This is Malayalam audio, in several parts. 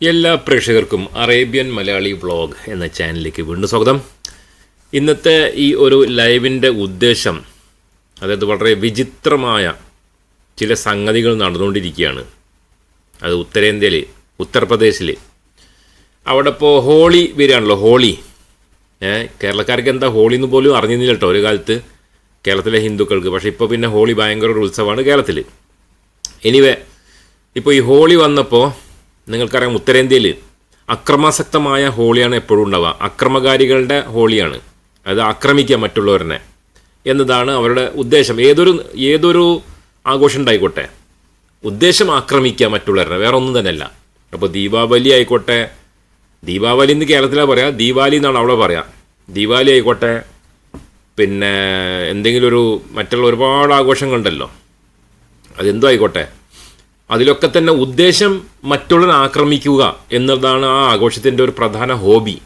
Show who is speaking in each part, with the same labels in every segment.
Speaker 1: എല്ലാ പ്രേക്ഷകർക്കും അറേബ്യൻ മലയാളി വ്ളോഗ് എന്ന ചാനലിലേക്ക് വീണ്ടും സ്വാഗതം. ഇന്നത്തെ ഈ ഒരു ലൈവിന്റെ ഉദ്ദേശം അതായത് വളരെ വിചിത്രമായ ചില സംഗതികൾ നടന്നുകൊണ്ടിരിക്കുകയാണ്. അത് ഉത്തരേന്ത്യയിൽ ഉത്തർപ്രദേശിൽ അവിടെ ഇപ്പോൾ ഹോളി വരികയാണല്ലോ ഹോളി. കേരളക്കാർക്ക് എന്താ ഹോളി എന്ന് പോലും അറിഞ്ഞിരുന്നില്ല കേട്ടോ ഒരു കാലത്ത് കേരളത്തിലെ ഹിന്ദുക്കൾക്ക്. പക്ഷേ ഇപ്പോൾ പിന്നെ ഹോളി ഭയങ്കര ഒരു ഉത്സവമാണ് കേരളത്തിൽ എനിവേ ഇപ്പോൾ ഈ ഹോളി വന്നപ്പോൾ നിങ്ങൾക്കറിയാം ഉത്തരേന്ത്യയിൽ അക്രമാസക്തമായ ഹോളിയാണ് എപ്പോഴും ഉണ്ടാവുക. അക്രമകാരികളുടെ ഹോളിയാണ്. അത് ആക്രമിക്കുക മറ്റുള്ളവരനെ എന്നതാണ് അവരുടെ ഉദ്ദേശം. ഏതൊരു ഏതൊരു ആഘോഷം ഉണ്ടായിക്കോട്ടെ ഉദ്ദേശം ആക്രമിക്കുക മറ്റുള്ളവരനെ വേറെ ഒന്നും തന്നെയല്ല. അപ്പോൾ ദീപാവലി ആയിക്കോട്ടെ ദീപാവലി എന്ന് കേരളത്തിലാണ് പറയാം ദീപാവലി എന്നാണ് അവിടെ പറയാം. ദീപാവലി ആയിക്കോട്ടെ പിന്നെ എന്തെങ്കിലും ഒരു മറ്റുള്ള ഒരുപാട് ആഘോഷങ്ങളുണ്ടല്ലോ. അതെന്തോ ആയിക്കോട്ടെ അതിലൊക്കെ തന്നെ ഉദ്ദേശം മറ്റുള്ളവരെ ആക്രമിക്കുക എന്നതാണ് ആ ആഘോഷത്തിന്റെ ഒരു പ്രധാന ഹോബി.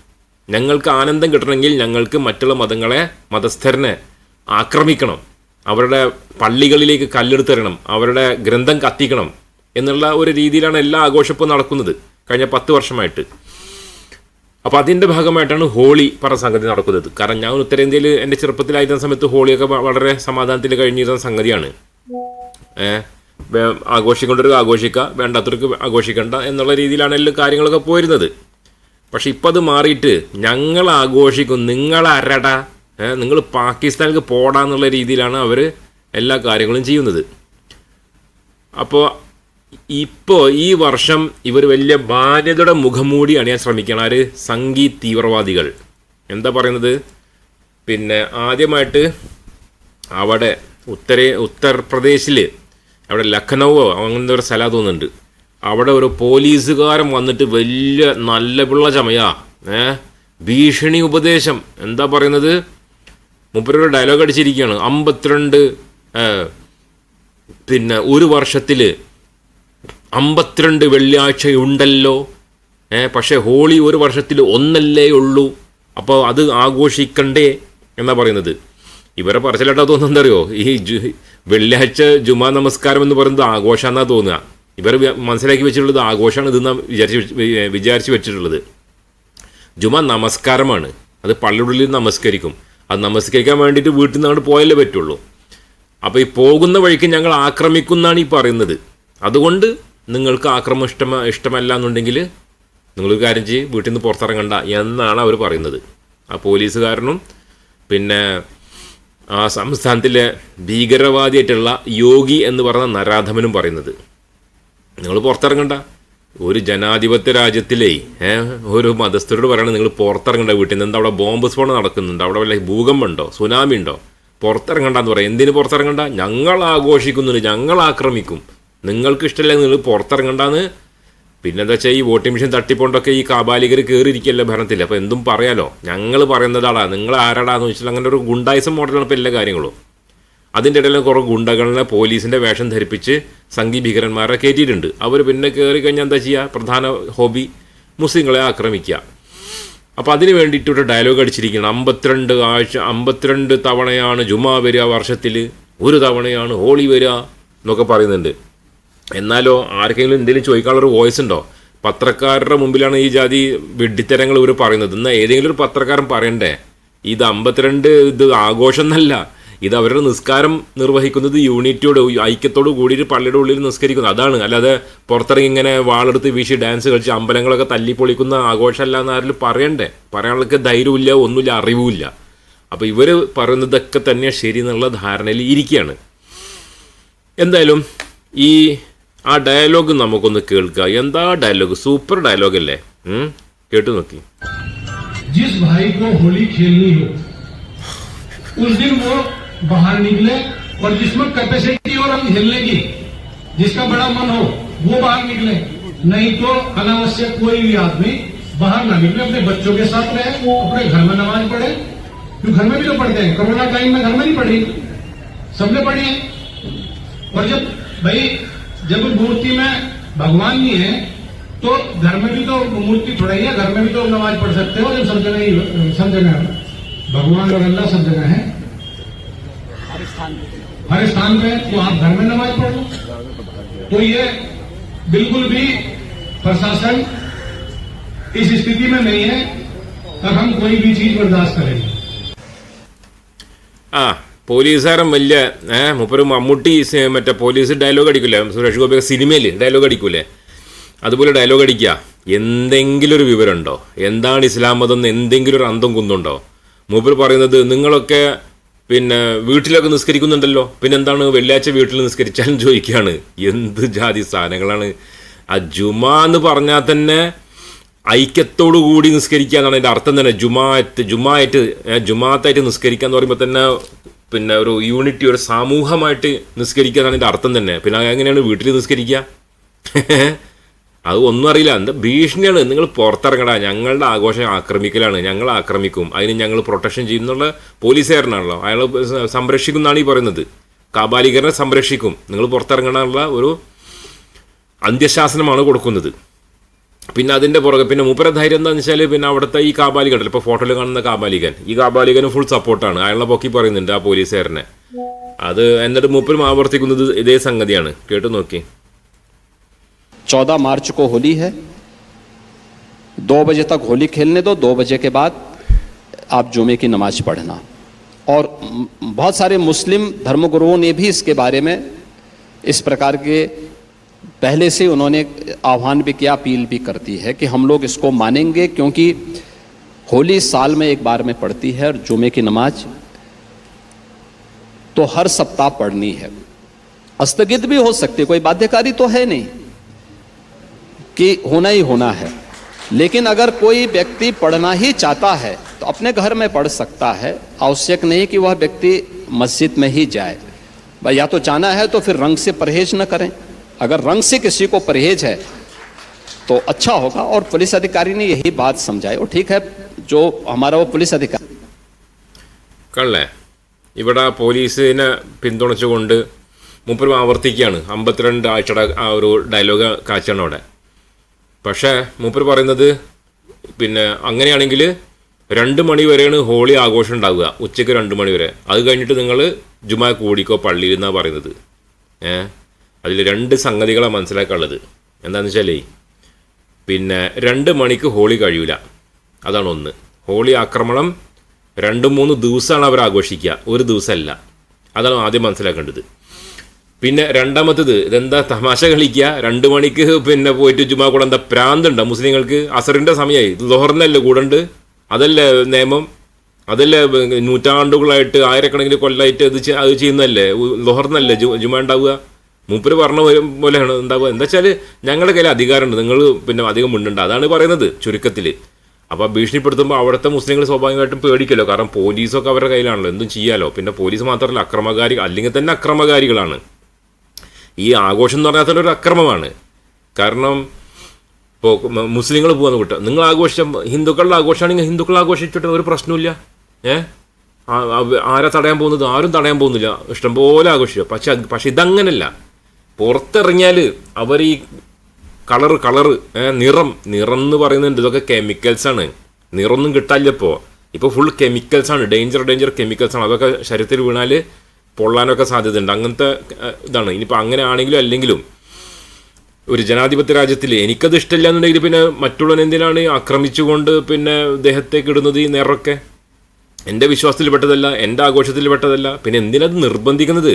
Speaker 1: ഞങ്ങൾക്ക് ആനന്ദം കിട്ടണമെങ്കിൽ ഞങ്ങൾക്ക് മറ്റുള്ള മതങ്ങളെ മതസ്ഥരനെ ആക്രമിക്കണം. അവരുടെ പള്ളികളിലേക്ക് കല്ലെടുത്തെറിയണം. അവരുടെ ഗ്രന്ഥം കത്തിക്കണം എന്നുള്ള ഒരു രീതിയിലാണ് എല്ലാ ആഘോഷവും നടക്കുന്നത് കഴിഞ്ഞ പത്ത് വർഷമായിട്ട്. അപ്പോൾ അതിന്റെ ഭാഗമായിട്ടാണ് ഹോളി പറ സംഗതി നടക്കുന്നത്. കാരണം ഞാൻ ഉത്തരേന്ത്യയിൽ എന്റെ ചെറുപ്പത്തിലായിരുന്ന സമയത്ത് ഹോളിയൊക്കെ വളരെ സമാധാനത്തിൽ കഴിഞ്ഞിരുന്ന സംഗതിയാണ്. ഏഹ് ആഘോഷിക്കേണ്ടവർക്ക് ആഘോഷിക്കുക വേണ്ടാത്തവർക്ക് ആഘോഷിക്കേണ്ട എന്നുള്ള രീതിയിലാണ് എല്ലാ കാര്യങ്ങളൊക്കെ പോയിരുന്നത്. പക്ഷെ ഇപ്പം അത് മാറിയിട്ട് ഞങ്ങൾ ആഘോഷിക്കും നിങ്ങൾ അരടാ നിങ്ങൾ പാകിസ്ഥാനിലേക്ക് പോടാന്നുള്ള രീതിയിലാണ് അവർ എല്ലാ കാര്യങ്ങളും ചെയ്യുന്നത്. അപ്പോൾ ഇപ്പോൾ ഈ വർഷം ഇവർ വലിയ ബാല്യതയുടെ മുഖംമൂടി അണിയാൻ ശ്രമിക്കണം ആര്? സംഗീ തീവ്രവാദികൾ. എന്താ പറയുന്നത്? പിന്നെ ആദ്യമായിട്ട് അവിടെ ഉത്തരേ ഉത്തർപ്രദേശിൽ അവിടെ ലഖനൗവോ അങ്ങനത്തെ ഒരു സ്ഥലം തോന്നുന്നുണ്ട്. അവിടെ ഒരു പോലീസുകാരൻ വന്നിട്ട് വലിയ നല്ല പിള്ള ചമയാ. ഏ? ഭീഷണി ഉപദേശം. എന്താ പറയുന്നത്? മുപ്പരൊരു ഡയലോഗ് അടിച്ചിരിക്കുകയാണ്. അമ്പത്തിരണ്ട് പിന്നെ ഒരു വർഷത്തിൽ അമ്പത്തിരണ്ട് വെള്ളിയാഴ്ചയുണ്ടല്ലോ. ഏ പക്ഷേ ഹോളി ഒരു വർഷത്തിൽ ഒന്നല്ലേ ഉള്ളൂ. അപ്പോൾ അത് ആഘോഷിക്കണ്ടേ എന്നാ പറയുന്നത്. ഇവരെ പറച്ചിലായിട്ടാ തോന്നുന്നറിയോ ഈ വെള്ളിയാഴ്ച ജുമാ നമസ്കാരം എന്ന് പറയുന്നത് ആഘോഷമാണെന്നാ തോന്നുക. ഇവർ മനസ്സിലാക്കി വെച്ചിട്ടുള്ളത് ആഘോഷമാണ് ഇതെന്നാ വിചാരിച്ച് വിചാരിച്ച് വെച്ചിട്ടുള്ളത്. ജുമാ നമസ്കാരമാണ്. അത് പള്ളിയുള്ളിൽ നമസ്കരിക്കും. അത് നമസ്കരിക്കാൻ വേണ്ടിയിട്ട് വീട്ടിൽ നിന്ന് അങ്ങോട്ട് പോയാലേ പറ്റുള്ളൂ. അപ്പോൾ ഈ പോകുന്ന വഴിക്ക് ഞങ്ങൾ ആക്രമിക്കുന്നാണ് ഈ പറയുന്നത്. അതുകൊണ്ട് നിങ്ങൾക്ക് ആക്രമം ഇഷ്ടമ ഇഷ്ടമല്ല എന്നുണ്ടെങ്കിൽ നിങ്ങളൊരു കാര്യം ചെയ്യും വീട്ടിൽ നിന്ന് പുറത്തിറങ്ങണ്ട എന്നാണ് അവർ പറയുന്നത്. ആ പോലീസുകാരനും പിന്നെ ആ സംസ്ഥാനത്തിലെ ഭീകരവാദിയായിട്ടുള്ള യോഗി എന്ന് പറഞ്ഞ നരാധമനും പറയുന്നത്. നിങ്ങൾ പുറത്തിറങ്ങണ്ട. ഒരു ജനാധിപത്യ രാജ്യത്തിലെ ഒരു മതസ്ഥരോട് പറയണത് നിങ്ങൾ പുറത്തിറങ്ങണ്ട വീട്ടിൽ നിന്ന്. എന്താ അവിടെ ബോംബ് സ്ഫോടനം നടക്കുന്നുണ്ട്? അവിടെ വല്ല ഭൂകമ്പുണ്ടോ സുനാമി ഉണ്ടോ? പുറത്തിറങ്ങണ്ടെന്ന് പറയാം. എന്തിന് പുറത്തിറങ്ങണ്ട? ഞങ്ങൾ ആഘോഷിക്കുന്നുണ്ട്. ഞങ്ങൾ ആക്രമിക്കും. നിങ്ങൾക്ക് ഇഷ്ടമല്ലെങ്കിൽ നിങ്ങൾ പുറത്തിറങ്ങണ്ടെന്ന് പിന്നെന്താ വെച്ചാൽ ഈ വോട്ടിംഗ് മെഷീൻ തട്ടിപ്പോണ്ടൊക്കെ ഈ കാബാലികർ കയറിയിരിക്കല്ലോ ഭരണത്തിൽ അപ്പോൾ എന്തും പറയാലോ? ഞങ്ങൾ പറയുന്നതാടാ നിങ്ങൾ ആരാടാന്ന് വെച്ചാൽ അങ്ങനെ ഒരു ഗുണ്ടായിസം മോഡലാണ് ഇപ്പോൾ എല്ലാ കാര്യങ്ങളും. അതിന്റെ ഇടയിൽ കുറേ ഗുണ്ടകളിനെ പോലീസിന്റെ വേഷം ധരിപ്പിച്ച് സംഘി ഭീകരന്മാരെ കയറ്റിയിട്ടുണ്ട് അവർ പിന്നെ കയറി കഴിഞ്ഞാൽ എന്താ ചെയ്യുക പ്രധാന ഹോബി മുസ്ലിങ്ങളെ ആക്രമിക്കുക അപ്പോൾ അതിന് വേണ്ടിയിട്ട് ഒരു ഡയലോഗ് അടിച്ചിരിക്കണം അമ്പത്തിരണ്ട് ആഴ്ച അമ്പത്തിരണ്ട് തവണയാണ് ജുമാ വരിക വർഷത്തിൽ ഒരു തവണയാണ് ഹോളി വരിക എന്നൊക്കെ പറയുന്നുണ്ട്. എന്നാലോ ആർക്കെങ്കിലും എന്തെങ്കിലും ചോദിക്കാനുള്ളൊരു വോയിസ് ഉണ്ടോ? പത്രക്കാരുടെ മുമ്പിലാണ് ഈ ജാതി വെഡിത്തരങ്ങൾ ഇവർ പറയുന്നത്. എന്നാൽ ഏതെങ്കിലും ഒരു പത്രക്കാരൻ പറയണ്ടേ? ഇത് അമ്പത്തിരണ്ട് ഇത് ആഘോഷം എന്നല്ല. ഇത് അവരുടെ നിസ്കാരം നിർവഹിക്കുന്നത് യൂണിറ്റിയോട് ഐക്യത്തോട് കൂടിയിട്ട് പള്ളിയുടെ ഉള്ളിൽ നിസ്കരിക്കുന്നു. അതാണ്. അല്ലാതെ പുറത്തിറങ്ങി ഇങ്ങനെ വാളെടുത്ത് വീശി ഡാൻസ് കളിച്ച് അമ്പലങ്ങളൊക്കെ തല്ലിപ്പൊളിക്കുന്ന ആഘോഷമല്ല എന്ന് പറയണ്ടേ? പറയാനുള്ള ധൈര്യമില്ല ഒന്നുമില്ല അറിവുമില്ല. അപ്പോൾ ഇവർ പറയുന്നതൊക്കെ തന്നെ ശരി എന്നുള്ള ധാരണയിൽ ഇരിക്കുകയാണ്. എന്തായാലും ഈ ആ ഡയലോഗ് നമുക്കൊന്ന് കേൾക്കുക എന്താ ഡയലോഗ് സൂപ്പർ ഡയലോഗ് അല്ലേ ഉം? കേട്ടു നോക്കി
Speaker 2: जिस भाई को होली खेलनी हो उस दिन वो बाहर निकले और जिसमें कैपेसिटी और हम खेलने की जिसका बड़ा मन हो वो बाहर निकले नहीं तो अनावश्यक कोई भी आदमी बाहर ना निकले अपने बच्चों के साथ रहे अपने घर में नमाज पढ़े क्यों घर में भी तो पढ़ते हैं कोरोना टाइम में घर में नहीं पढ़ी सबने पढ़ी है और जब भाई जब मूर्ति में भगवान नहीं है तो घर में भी तो मूर्ति थोड़ा ही है घर में भी तो नमाज़ पढ़ सकते हो जब सब जगह ही- सब जगह भगवान और अल्लाह सब जगह है। हर स्थान पे। तो आप घर में नमाज़ पढ़। लो तो ये बिल्कुल भी प्रशासन इस स्थिति में नहीं है तब हम कोई भी चीज़ बर्दाश्त करेंगे।
Speaker 1: ആ പോലീസുകാരൻ വലിയ ഏഹ് മുപ്പരും മമ്മൂട്ടി മറ്റേ പോലീസ് ഡയലോഗ് അടിക്കൂലേ? സുരേഷ് ഗോപി സിനിമയിൽ ഡയലോഗ് അടിക്കൂലേ? അതുപോലെ ഡയലോഗ് അടിക്കുക എന്തെങ്കിലും ഒരു വിവരമുണ്ടോ? എന്താണ് ഇസ്ലാം മതം എന്ന് എന്തെങ്കിലും ഒരു അന്തം കുന്നുണ്ടോ? മൂപ്പർ പറയുന്നത് നിങ്ങളൊക്കെ പിന്നെ വീട്ടിലൊക്കെ നിസ്കരിക്കുന്നുണ്ടല്ലോ? പിന്നെ എന്താണ് വെള്ളിയാഴ്ച വീട്ടിൽ നിസ്കരിച്ചാലും ചോദിക്കുകയാണ് എന്ത് ജാതി സാധനങ്ങളാണ്? ആ ജുമാ എന്ന് പറഞ്ഞാൽ തന്നെ ഐക്യത്തോടു കൂടി നിസ്കരിക്കുക എന്നാണ് അതിന്റെ അർത്ഥം തന്നെ. ജുമായത്ത് ജുമായിട്ട് ജുമാത്തായിട്ട് നിസ്കരിക്കുക എന്ന് പറയുമ്പോൾ തന്നെ പിന്നെ ഒരു യൂണിറ്റി ഒരു സമൂഹമായിട്ട് നിസ്കരിക്കുക എന്നാണ് ഇതിന്റെ അർത്ഥം തന്നെ. പിന്നെ എങ്ങനെയാണ് വീട്ടിൽ നിസ്കരിക്കുക? അത് ഒന്നും അറിയില്ല. എന്താ ഭീഷണിയാണ്. നിങ്ങൾ പുറത്തിറങ്ങടാ. ഞങ്ങളുടെ ആഘോഷം ആക്രമിക്കലാണ്. ഞങ്ങൾ ആക്രമിക്കും. അതിന് ഞങ്ങൾ പ്രൊട്ടക്ഷൻ ചെയ്യുന്നുള്ള പോലീസുകാരനാണല്ലോ. അയാൾ സംരക്ഷിക്കും എന്നാണ് ഈ പറയുന്നത്. കാബാലികരനെ സംരക്ഷിക്കും. നിങ്ങൾ പുറത്തിറങ്ങാനുള്ള ഒരു അന്ത്യശാസനമാണ് കൊടുക്കുന്നത്. പിന്നെ അതിൻ്റെ പുറകെ പിന്നെ മൂപ്പര ധൈര്യം എന്താണെന്ന് വെച്ചാൽ പിന്നെ അവിടുത്തെ ഈ കാബാലികൻ ഉണ്ടല്ലോ ഇപ്പോൾ ഫോട്ടോയിൽ കാണുന്ന കാബാലികൻ ഈ കാബാലികന് ഫുൾ സപ്പോർട്ടാണ് അയാളെ പൊക്കി പറയുന്നുണ്ട് ആ പോലീസുകാരനെ അത് എന്നിട്ട് മൂപ്പരും ആവർത്തിക്കുന്നത് ഇതേ സംഗതിയാണ് കേട്ടു നോക്കി
Speaker 3: चौदह मार्च को होली है दो बजे तक होली खेलने दो दो बजे के बाद आप जुमे की नमाज पढ़ना और म- बहुत सारे मुस्लिम धर्मगुरुओं ने भी इसके बारे में इस प्रकार के पहले से उन्होंने आह्वान भी किया, अपील भी करती है कि हम लोग इसको मानेंगे क्योंकि होली साल में एक बार में पड़ती है और जुमे की नमाज़ तो हर सप्ताह पढ़नी है। स्थगित भी हो सकती है, कोई बाध्यकारी तो है नहीं कि होना ही होना है। लेकिन अगर कोई व्यक्ति पढ़ना ही चाहता है तो अपने घर में पढ़ सकता है। आवश्यक नहीं कि वह व्यक्ति मस्जिद में ही जाए। या तो जाना है तो फिर रंग से परहेज न करें। अगर रंग से किसी को परहेज है तो अच्छा होगा और पुलिस अधिकारी ने यही बात समझाई और ठीक है जो हमारा वो पुलिस अधिकारी
Speaker 1: കള്ളേ ഇവിടെ പോലീസിനെ പിന്തുണച്ചുകൊണ്ട് മുപ്പരും ആവർത്തിക്കുകയാണ് അമ്പത്തിരണ്ട് ആഴ്ചയുടെ ആ ഒരു ഡയലോഗ് കാഴ്ചയാണ് അവിടെ പക്ഷേ മൂപ്പർ പറയുന്നത് പിന്നെ അങ്ങനെയാണെങ്കിൽ രണ്ട് മണി വരെയാണ് ഹോളി ആഘോഷം ഉണ്ടാവുക ഉച്ചയ്ക്ക് രണ്ട് മണി വരെ അത് കഴിഞ്ഞിട്ട് നിങ്ങൾ ജുമാ കൂടിക്കോ പള്ളിയിൽ എന്നാണ് പറയുന്നത് ഏ അതിൽ രണ്ട് സംഗതികളാണ് മനസ്സിലാക്കാനുള്ളത്. എന്താണെന്ന് വെച്ചാലേ പിന്നെ രണ്ട് മണിക്ക് ഹോളി കഴിയൂല. അതാണ് ഒന്ന്. ഹോളി ആക്രമണം രണ്ട് മൂന്ന് ദിവസമാണ് അവർ ആഘോഷിക്കുക. ഒരു ദിവസമല്ല. അതാണ് ആദ്യം മനസ്സിലാക്കേണ്ടത്. പിന്നെ രണ്ടാമത്തത് ഇതെന്താ തമാശ കളിക്കുക? രണ്ട് മണിക്ക് പിന്നെ പോയിട്ട് ജുമാ കൂടെ എന്താ പ്രാന്തുണ്ടോ മുസ്ലിങ്ങൾക്ക്? അസറിന്റെ സമയമായി ലോഹറിനല്ലേ കൂടണ്ട്? അതല്ലേ നിയമം? അതല്ലേ നൂറ്റാണ്ടുകളായിട്ട് ആയിരക്കണക്കിന് കൊല്ലമായിട്ട് ഇത് ചെ- അത് ചെയ്യുന്നതല്ലേ? ലോഹറിനല്ലേ ജു ജുമ ഉണ്ടാവുക? മൂപ്പര് പറഞ്ഞ പോലെ- പോലെയാണ്. എന്താ എന്താ വെച്ചാൽ ഞങ്ങളുടെ കയ്യിൽ അധികാരമുണ്ട്. നിങ്ങൾ പിന്നെ അധികം മുണ്ടുണ്ട്. അതാണ് പറയുന്നത് ചുരുക്കത്തിൽ അപ്പോൾ ഭീഷണിപ്പെടുത്തുമ്പോൾ അവിടുത്തെ മുസ്ലിങ്ങൾ സ്വാഭാവികമായിട്ടും പേടിക്കല്ലോ. കാരണം പോലീസൊക്കെ അവരുടെ കയ്യിലാണല്ലോ. എന്തും ചെയ്യാലോ. പിന്നെ പോലീസ് മാത്രമല്ല അക്രമകാരി അല്ലെങ്കിൽ തന്നെ അക്രമകാരികളാണ്. ഈ ആഘോഷം എന്ന് പറഞ്ഞാൽ ഒരു അക്രമമാണ്. കാരണം ഇപ്പോൾ മുസ്ലിങ്ങൾ പോകുന്ന കൂട്ടം നിങ്ങൾ ആഘോഷം ഹിന്ദുക്കളുടെ ആഘോഷമാണെങ്കിൽ ഹിന്ദുക്കൾ ആഘോഷിച്ചിട്ട് ഒരു പ്രശ്നമില്ല ഏ? ആരാ തടയാൻ പോകുന്നത്? ആരും തടയാൻ പോകുന്നില്ല. ഇഷ്ടംപോലെ ആഘോഷിച്ചു. പക്ഷെ പക്ഷെ ഇതങ്ങനല്ല. പുറത്തിറങ്ങിയാൽ അവർ ഈ കളറ് കളറ് നിറം നിറം എന്ന് പറയുന്നുണ്ട്. ഇതൊക്കെ കെമിക്കൽസ് ആണ്. നിറമൊന്നും കിട്ടാനില്ല ഇപ്പോൾ ഫുൾ കെമിക്കൽസ് ആണ്. ഡേഞ്ചർ ഡേഞ്ചർ കെമിക്കൽസ് ആണ്. അതൊക്കെ ശരീരത്തിൽ വീണാൽ പൊള്ളാനൊക്കെ സാധ്യതയുണ്ട്. അങ്ങനത്തെ ഇതാണ്. ഇനിയിപ്പോൾ അങ്ങനെ ആണെങ്കിലും അല്ലെങ്കിലും ഒരു ജനാധിപത്യ രാജ്യത്തിൽ എനിക്കത് ഇഷ്ടമില്ല എന്നുണ്ടെങ്കിൽ പിന്നെ മറ്റുള്ളവൻ എന്തിനാണ് ആക്രമിച്ചുകൊണ്ട് പിന്നെ ദേഹത്തേക്ക് ഇടുന്നത് ഈ നിറമൊക്കെ? എന്റെ വിശ്വാസത്തിൽ പെട്ടതല്ല എന്റെ ആഘോഷത്തിൽ പെട്ടതല്ല പിന്നെ എന്തിനത് നിർബന്ധിക്കുന്നത്?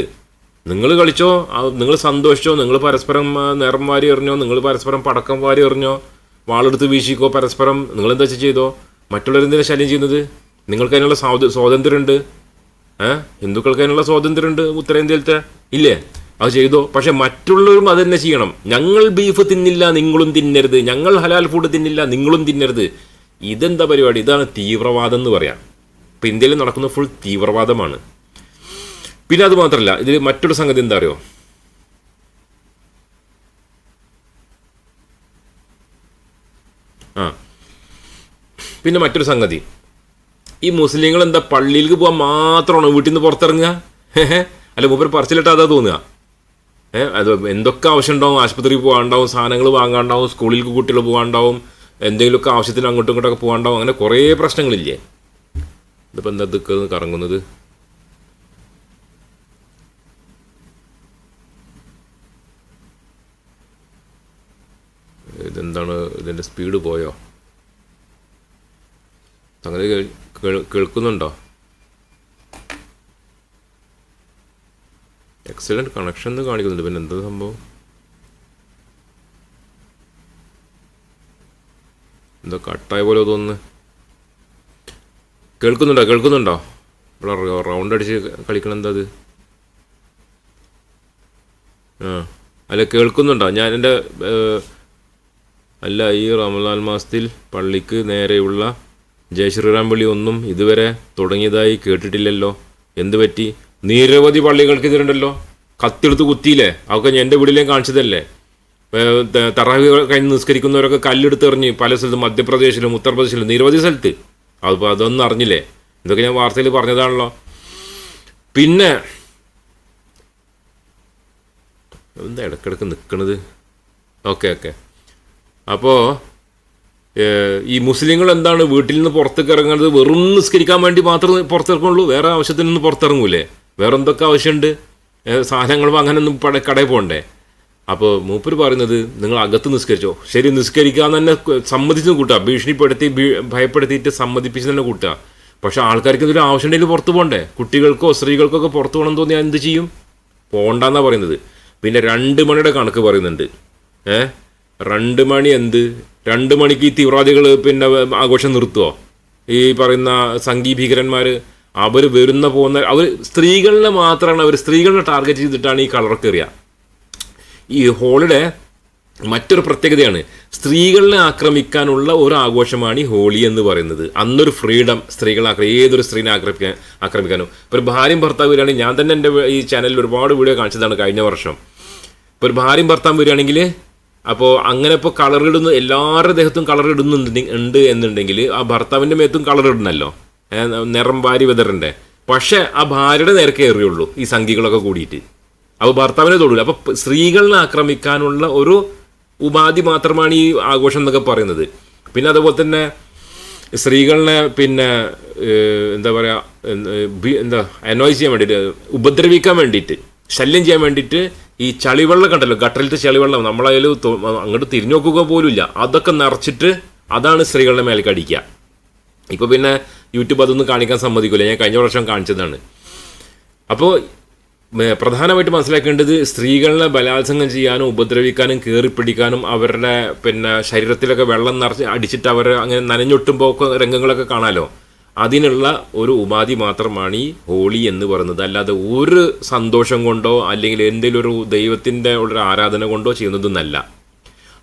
Speaker 1: നിങ്ങൾ കളിച്ചോ നിങ്ങൾ സന്തോഷിച്ചോ നിങ്ങൾ പരസ്പരം നേരം വാരി എറിഞ്ഞോ നിങ്ങൾ പരസ്പരം പടക്കം വാരി എറിഞ്ഞോ വാളെടുത്ത് വീശിക്കോ പരസ്പരം നിങ്ങൾ എന്താ ചെയ്തോ? മറ്റുള്ളവരെന്തിനാ ശല്യം ചെയ്യുന്നത്? നിങ്ങൾക്ക് അതിനുള്ള സ്വാത- സ്വാതന്ത്ര്യമുണ്ട്. ഏ? ഹിന്ദുക്കൾക്ക് അതിനുള്ള സ്വാതന്ത്ര്യമുണ്ട് ഉത്തരേന്ത്യയിലത്തെ. ഇല്ലേ? അത് ചെയ്തോ. പക്ഷെ മറ്റുള്ളവരും അത് തന്നെ ചെയ്യണം. ഞങ്ങൾ ബീഫ് തിന്നില്ല നിങ്ങളും തിന്നരുത്. ഞങ്ങൾ ഹലാൽ ഫുഡ് തിന്നില്ല നിങ്ങളും തിന്നരുത്. ഇതെന്താ പരിപാടി? ഇതാണ് തീവ്രവാദം എന്ന് പറയാം. ഇപ്പം ഇന്ത്യയിൽ നടക്കുന്ന ഫുൾ തീവ്രവാദമാണ്. പിന്നെ അത് മാത്രമല്ല ഇതിൽ മറ്റൊരു സംഗതി എന്താ അറിയോ ആ. പിന്നെ മറ്റൊരു സംഗതി. ഈ മുസ്ലിങ്ങൾ എന്താ പള്ളിയിലേക്ക് പോകാൻ മാത്രമാണോ വീട്ടിൽ നിന്ന് പുറത്തിറങ്ങുക? അല്ല മൂപ്പർ പറച്ചിലിട്ട് അതാ തോന്നുക. ഏഹ് അത് എന്തൊക്കെ ആവശ്യം ഉണ്ടാവും ആശുപത്രിയിൽ പോകാണ്ടാവും സാധനങ്ങൾ വാങ്ങാണ്ടാവും സ്കൂളിലേക്ക് കുട്ടികൾ പോകാണ്ടാവും എന്തെങ്കിലുമൊക്കെ ആവശ്യത്തിന് അങ്ങോട്ടും ഇങ്ങോട്ടൊക്കെ പോകാണ്ടാവും അങ്ങനെ കുറേ പ്രശ്നങ്ങളില്ലേ? ഇതിപ്പോൾ എന്താ കറങ്ങുന്നത്? ഇതെന്താണ് ഇതിന്റെ സ്പീഡ് പോയോ? അങ്ങനെ കേൾ- കേൾ- കേൾക്കുന്നുണ്ടോ? എക്സലന്റ് കണക്ഷൻ എന്ന് കാണിക്കുന്നുണ്ട്. പിന്നെ എന്താ സംഭവം? എന്തോ കട്ടായ പോലെ തോന്നുന്നു. കേൾക്കുന്നുണ്ടോ? കേൾക്കുന്നുണ്ടോ? ഇവിടെ റൗണ്ട് അടിച്ച് കളിക്കണം എന്താ അത്? ആ. അല്ല കേൾക്കുന്നുണ്ടോ? ഞാൻ എന്റെ അല്ല ഈ റമദാൻ മാസത്തിൽ പള്ളിക്ക് നേരെയുള്ള ജയ ശ്രീറാം ഒന്നും ഇതുവരെ തുടങ്ങിയതായി കേട്ടിട്ടില്ലല്ലോ. എന്ത് പറ്റി? നിരവധി പള്ളികൾക്ക് ഇതിലുണ്ടല്ലോ കത്തെടുത്ത് കുത്തിയില്ലേ? അതൊക്കെ എന്റെ വീട്ടിലേക്ക് കാണിച്ചതല്ലേ? തറാവി കഴിഞ്ഞ് നിസ്കരിക്കുന്നവരൊക്കെ കല്ലെടുത്ത് എറിഞ്ഞ് പല സ്ഥലത്തും മധ്യപ്രദേശിലും ഉത്തർപ്രദേശിലും നിരവധി സ്ഥലത്ത്. അതിപ്പോൾ അതൊന്നും അറിഞ്ഞില്ലേ? ഇതൊക്കെ ഞാൻ വാർത്തയിൽ പറഞ്ഞതാണല്ലോ. പിന്നെ എന്താ ഇടക്കിടക്ക് നിൽക്കണത് ഓക്കെ ഓക്കെ. അപ്പോൾ ഈ മുസ്ലിങ്ങൾ എന്താണ് വീട്ടിൽ നിന്ന് പുറത്തേക്ക് ഇറങ്ങുന്നത് വെറും നിസ്കരിക്കാൻ വേണ്ടി മാത്രം പുറത്തിറങ്ങുള്ളൂ? വേറെ ആവശ്യത്തിൽ നിന്ന് പുറത്തിറങ്ങൂലേ? വേറെ എന്തൊക്കെ ആവശ്യമുണ്ട് സാധനങ്ങൾ വാങ്ങാനൊന്നും പട കടയിൽ പോകണ്ടേ അപ്പോൾ മൂപ്പര് പറയുന്നത് നിങ്ങൾ അകത്ത് നിസ്കരിച്ചോ. ശരി നിസ്കരിക്കാൻ തന്നെ സമ്മതിച്ച് കൂട്ടുക ഭീഷണിപ്പെടുത്തി ഭയപ്പെടുത്തിയിട്ട് സമ്മതിപ്പിച്ച് തന്നെ കൂട്ടുക പക്ഷെ ആൾക്കാർക്ക് ഇതൊരു ആവശ്യമുണ്ടെങ്കിൽ പുറത്ത് പോകണ്ടേ കുട്ടികൾക്കോ സ്ത്രീകൾക്കോ ഒക്കെ പുറത്ത് പോകണം തോന്നിയാൽ എന്ത് ചെയ്യും? പോകണ്ടെന്നാണ് പറയുന്നത്. പിന്നെ രണ്ട് മണിയുടെ കണക്ക് പറയുന്നുണ്ട്. ഏ? രണ്ട് മണി എന്ത്? രണ്ട് മണിക്ക് ഈ തീവ്രവാദികൾ പിന്നെ ആഘോഷം നിർത്തുമോ ഈ പറയുന്ന സംഘീ ഭീകരന്മാർ അവർ വരുന്ന പോകുന്ന അവർ സ്ത്രീകളിനെ മാത്രമാണ് അവർ സ്ത്രീകളെ ടാർഗറ്റ് ചെയ്തിട്ടാണ് ഈ കളറൊക്കെ ഈ ഹോളിയുടെ മറ്റൊരു പ്രത്യേകതയാണ്. സ്ത്രീകളെ ആക്രമിക്കാനുള്ള ഒരു ആഘോഷമാണ് ഈ ഹോളി എന്ന് പറയുന്നത്. അന്നൊരു ഫ്രീഡം സ്ത്രീകളെ ആക്രമി ഏതൊരു സ്ത്രീനെ ആക്രമിക്കാൻ ആക്രമിക്കാനും. ഇപ്പോൾ ഭാര്യയും ഭർത്താവ് വരികയാണെങ്കിൽ ഞാൻ തന്നെ എന്റെ ഈ ചാനലിൽ ഒരുപാട് വീഡിയോ കാണിച്ചതാണ് കഴിഞ്ഞ വർഷം. ഇപ്പോൾ ഒരു ഭാര്യയും ഭർത്താവ് വരികയാണെങ്കിൽ അപ്പോൾ അങ്ങനെ ഇപ്പോൾ കളർ ഇടുന്നു എല്ലാവരുടെ ദേഹത്തും കളർ ഇടുന്നുണ്ട് ഉണ്ട് എന്നുണ്ടെങ്കിൽ ആ ഭർത്താവിന്റെ മേത്തും കളർ നിറം വാരി വിതറിന്റെ പക്ഷേ ആ ഭാര്യയുടെ നേരെ ഏറിയുള്ളൂ ഈ സംഖ്യകളൊക്കെ കൂടിയിട്ട്. അപ്പോൾ ഭർത്താവിനെ തൊടില്ല അപ്പോൾ സ്ത്രീകളെ ആക്രമിക്കാനുള്ള ഒരു ഉപാധി മാത്രമാണ് ഈ ആഘോഷം എന്നൊക്കെ പറയുന്നത്. പിന്നെ അതുപോലെ തന്നെ സ്ത്രീകളെ പിന്നെ എന്താ പറയുക എന്താ അനോയ് ചെയ്യാൻ വേണ്ടിയിട്ട് ഉപദ്രവിക്കാൻ വേണ്ടിയിട്ട് ശല്യം ചെയ്യാൻ വേണ്ടിയിട്ട് ഈ ചളിവെള്ളം കണ്ടല്ലോ ഗട്ടറിലത്തെ ചളിവെള്ളം. നമ്മളതിൽ അങ്ങോട്ട് തിരിഞ്ഞു നോക്കുക പോലുമില്ല. അതൊക്കെ നിറച്ചിട്ട് അതാണ് സ്ത്രീകളുടെ മേലേക്ക് അടിക്കുക. ഇപ്പോൾ പിന്നെ യൂട്യൂബ് അതൊന്നും കാണിക്കാൻ സമ്മതിക്കില്ല ഞാൻ കഴിഞ്ഞ വർഷം കാണിച്ചതാണ്. അപ്പോൾ പ്രധാനമായിട്ട് മനസ്സിലാക്കേണ്ടത് സ്ത്രീകളെ ബലാത്സംഗം ചെയ്യാനും ഉപദ്രവിക്കാനും കയറിപ്പിടിക്കാനും അവരുടെ പിന്നെ ശരീരത്തിലൊക്കെ വെള്ളം നിറച്ച് അടിച്ചിട്ട് അവർ അങ്ങനെ നനഞ്ഞൊട്ടുമ്പോൾ രംഗങ്ങളൊക്കെ കാണാലോ? അതിനുള്ള ഒരു ഉപാധി മാത്രമാണ് ഈ ഹോളി എന്ന് പറയുന്നത്. അല്ലാതെ ഒരു സന്തോഷം കൊണ്ടോ അല്ലെങ്കിൽ എന്തെങ്കിലും ഒരു ദൈവത്തിന്റെ ഒരു ആരാധന കൊണ്ടോ ചെയ്യുന്നതെന്നല്ല.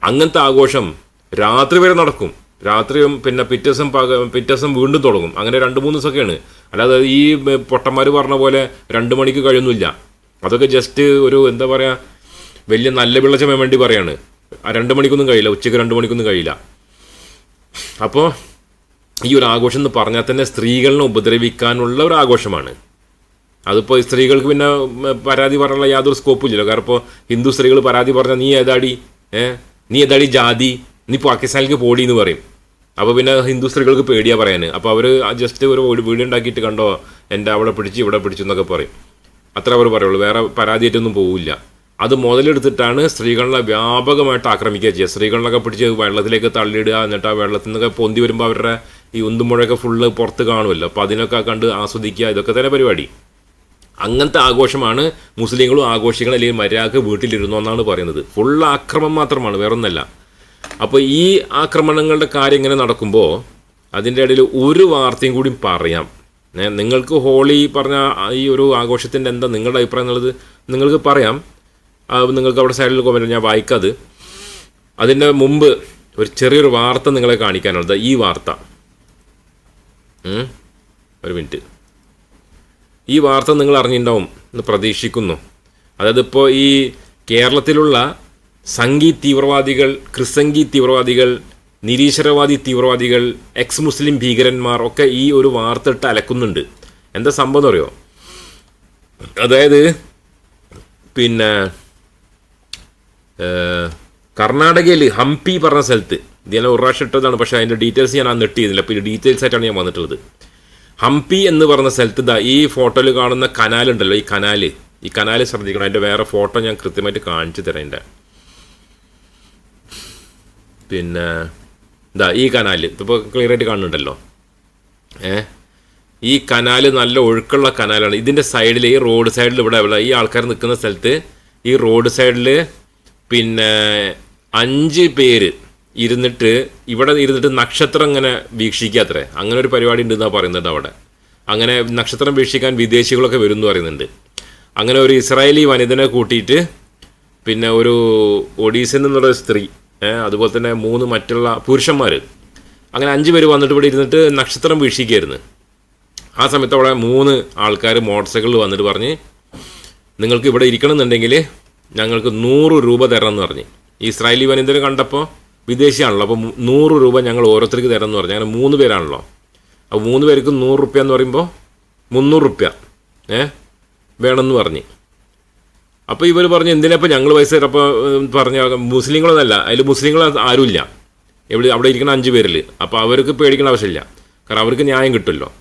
Speaker 1: അങ്ങനത്തെ ആഘോഷം രാത്രി വരെ നടക്കും. രാത്രിയും പിന്നെ പിറ്റേസം പക പിറ്റേസം വീണ്ടും തുടങ്ങും. അങ്ങനെ രണ്ട് മൂന്ന് ദിവസമൊക്കെയാണ്. അല്ലാതെ ഈ പൊട്ടന്മാർ പറഞ്ഞ പോലെ രണ്ട് മണിക്ക് കഴിയുന്നില്ല അതൊക്കെ ജസ്റ്റ് ഒരു എന്താ പറയുക വലിയ നല്ല വിളച്ചമേ വേണ്ടി പറയാണ്. രണ്ട് മണിക്കൊന്നും കഴിയില്ല. ഉച്ചയ്ക്ക് രണ്ട് മണിക്കൊന്നും കഴിയില്ല. അപ്പോൾ ഈ ഒരു ആഘോഷം എന്ന് പറഞ്ഞാൽ തന്നെ സ്ത്രീകളെ ഉപദ്രവിക്കാനുള്ള ഒരു ആഘോഷമാണ്. അതിപ്പോൾ സ്ത്രീകൾക്ക് പിന്നെ പരാതി പറയാനുള്ള യാതൊരു സ്കോപ്പും ഇല്ലല്ലോ. കാരണം ഇപ്പോൾ ഹിന്ദു സ്ത്രീകൾ പരാതി പറഞ്ഞാൽ നീ ഏതാടി? ഏ? നീ ഏതാടി ജാതി? നീ പാകിസ്ഥാനിലേക്ക് പോടി എന്ന് പറയും. അപ്പോൾ പിന്നെ ഹിന്ദു സ്ത്രീകൾക്ക് പേടിയാ പറയാൻ അപ്പോൾ അവർ ജസ്റ്റ് ഒരു വീട് ഉണ്ടാക്കിയിട്ട് കണ്ടോ എന്റെ അവിടെ പിടിച്ച് ഇവിടെ പിടിച്ചു എന്നൊക്കെ പറയും. അത്ര അവർ പറയുള്ളൂ. വേറെ പരാതിയായിട്ടൊന്നും പോവില്ല. അത് മുതലെടുത്തിട്ടാണ് സ്ത്രീകളെ വ്യാപകമായിട്ട് ആക്രമിക്കുക ചെയ്യുക. സ്ത്രീകളിലൊക്കെ പിടിച്ച് വെള്ളത്തിലേക്ക് തള്ളിയിടുക എന്നിട്ട് ആ വെള്ളത്തിൽ നിന്നൊക്കെ പൊന്തി വരുമ്പോൾ അവരുടെ ഈ ഉന്തുമുഴയൊക്കെ ഫുള്ള് പുറത്ത് കാണുമല്ലോ. അപ്പോൾ അതിനൊക്കെ കണ്ട് ആസ്വദിക്കുക ഇതൊക്കെ തന്നെ പരിപാടി. അങ്ങനത്തെ ആഘോഷമാണ് മുസ്ലിങ്ങളും ആഘോഷിക്കണം അല്ലെങ്കിൽ മര്യാദയ്ക്ക് വീട്ടിലിരുന്നു എന്നാണ് പറയുന്നത്. ഫുൾ ആക്രമം മാത്രമാണ് വേറൊന്നല്ല. അപ്പോൾ ഈ ആക്രമണങ്ങളുടെ കാര്യം ഇങ്ങനെ നടക്കുമ്പോൾ അതിന്റെ ഇടയിൽ ഒരു വാർത്തയും കൂടി പറയാം. നിങ്ങൾക്ക് ഹോളി പറഞ്ഞ ഈ ഒരു ആഘോഷത്തിന്റെ എന്താ നിങ്ങളുടെ അഭിപ്രായം എന്നുള്ളത് നിങ്ങൾക്ക് പറയാം. നിങ്ങൾക്ക് അവിടെ സൈഡിൽ കോമെന്റ് ഞാൻ വായിക്കാത് അതിന്റെ മുമ്പ് ഒരു ചെറിയൊരു വാർത്ത നിങ്ങളെ കാണിക്കാനുള്ളത് ഈ വാർത്ത. ഒരു മിനിറ്റ്. ഈ വാർത്ത നിങ്ങൾ അറിഞ്ഞിട്ടുണ്ടാവും എന്ന് പ്രതീക്ഷിക്കുന്നു. അതായത് ഇപ്പോൾ ഈ കേരളത്തിലുള്ള സംഘി തീവ്രവാദികൾ ക്രിസംഗി തീവ്രവാദികൾ നിരീശ്വരവാദി തീവ്രവാദികൾ എക്സ് മുസ്ലിം ഭീകരന്മാർ ഒക്കെ ഈ ഒരു വാർത്ത ഇട്ട് അലക്കുന്നുണ്ട്. എന്താ സംഭവം എന്ന് അറിയോ? അതായത് പിന്നെ കർണാടകയിൽ ഹംപി പറഞ്ഞ സ്ഥലത്ത്. ഇത് ഒരു പ്രാവശ്യം ഇട്ടതാണ് പക്ഷേ അതിന്റെ ഡീറ്റെയിൽസ് ഞാൻ അന്ന് ഇട്ട് ചെയ്തില്ല. അപ്പോൾ ഇത് ഡീറ്റെയിൽസ് ആയിട്ടാണ് ഞാൻ വന്നിട്ടുള്ളത്. ഹംപി എന്ന് പറഞ്ഞ സ്ഥലത്ത് ഇതാ ഈ ഫോട്ടോയിൽ കാണുന്ന കനാലുണ്ടല്ലോ ഈ കനാല് ഈ കനാല് ശ്രദ്ധിക്കണം അതിന്റെ വേറെ ഫോട്ടോ ഞാൻ കൃത്യമായിട്ട് കാണിച്ചു തരാം എന്റെ പിന്നെ ഇതാ ഈ കനാല് ഇതിപ്പോൾ ക്ലിയർ ആയിട്ട് കാണുന്നുണ്ടല്ലോ. ഏ? ഈ കനാല് നല്ല ഒഴുക്കുള്ള കനാലാണ് ഇതിന്റെ സൈഡിൽ ഈ റോഡ് സൈഡിൽ ഇവിടെ ഈ ആൾക്കാർ നിൽക്കുന്ന സ്ഥലത്ത് ഈ റോഡ് സൈഡിൽ പിന്നെ അഞ്ച് പേര് ഇരുന്നിട്ട് ഇവിടെ ഇരുന്നിട്ട് നക്ഷത്രം ഇങ്ങനെ വീക്ഷിക്കാത്രേ. അങ്ങനെ ഒരു പരിപാടി ഉണ്ടെന്നാണ് പറയുന്നത് അവിടെ. അങ്ങനെ നക്ഷത്രം വീക്ഷിക്കാൻ വിദേശികളൊക്കെ വരും എന്ന് പറയുന്നുണ്ട്. അങ്ങനെ ഒരു ഇസ്രായേലി വനിതനെ കൂട്ടിയിട്ട് പിന്നെ ഒരു ഒഡീസൻ എന്നുള്ള സ്ത്രീ അതുപോലെ തന്നെ മൂന്ന് മറ്റുള്ള പുരുഷന്മാർ അങ്ങനെ അഞ്ച് പേര് വന്നിട്ട് ഇവിടെ ഇരുന്നിട്ട് നക്ഷത്രം വീക്ഷിക്കായിരുന്നു. ആ സമയത്ത് അവിടെ മൂന്ന് ആൾക്കാർ മോട്ടോർ സൈക്കിളിൽ വന്നിട്ട് പറഞ്ഞ് നിങ്ങൾക്ക് ഇവിടെ ഇരിക്കണം എന്നുണ്ടെങ്കിൽ ഞങ്ങൾക്ക് നൂറ് രൂപ തരണം എന്ന് പറഞ്ഞ്. ഇസ്രായേലി വനിതരെ കണ്ടപ്പോൾ വിദേശിയാണല്ലോ. അപ്പോൾ നൂറ് രൂപ ഞങ്ങൾ ഓരോരുത്തർക്ക് തരാം എന്ന് പറഞ്ഞു. അങ്ങനെ മൂന്ന് പേരാണല്ലോ. അപ്പോൾ മൂന്ന് പേർക്ക് നൂറ് റുപ്യ എന്ന് പറയുമ്പോൾ മുന്നൂറ് റുപ്യ. ഏ? വേണമെന്ന് പറഞ്ഞ്. അപ്പോൾ ഇവർ പറഞ്ഞു എന്തിനപ്പോൾ ഞങ്ങൾ പൈസ തരപ്പോൾ പറഞ്ഞ മുസ്ലിങ്ങളൊന്നല്ല. അതിൽ മുസ്ലിങ്ങൾ ആരുമില്ല. ഇവിടെ അവിടെ ഇരിക്കുന്ന അഞ്ച് പേരിൽ അപ്പോൾ അവർക്ക് പേടിക്കേണ്ട ആവശ്യമില്ല. കാരണം അവർക്ക് ന്യായം കിട്ടുമല്ലോ.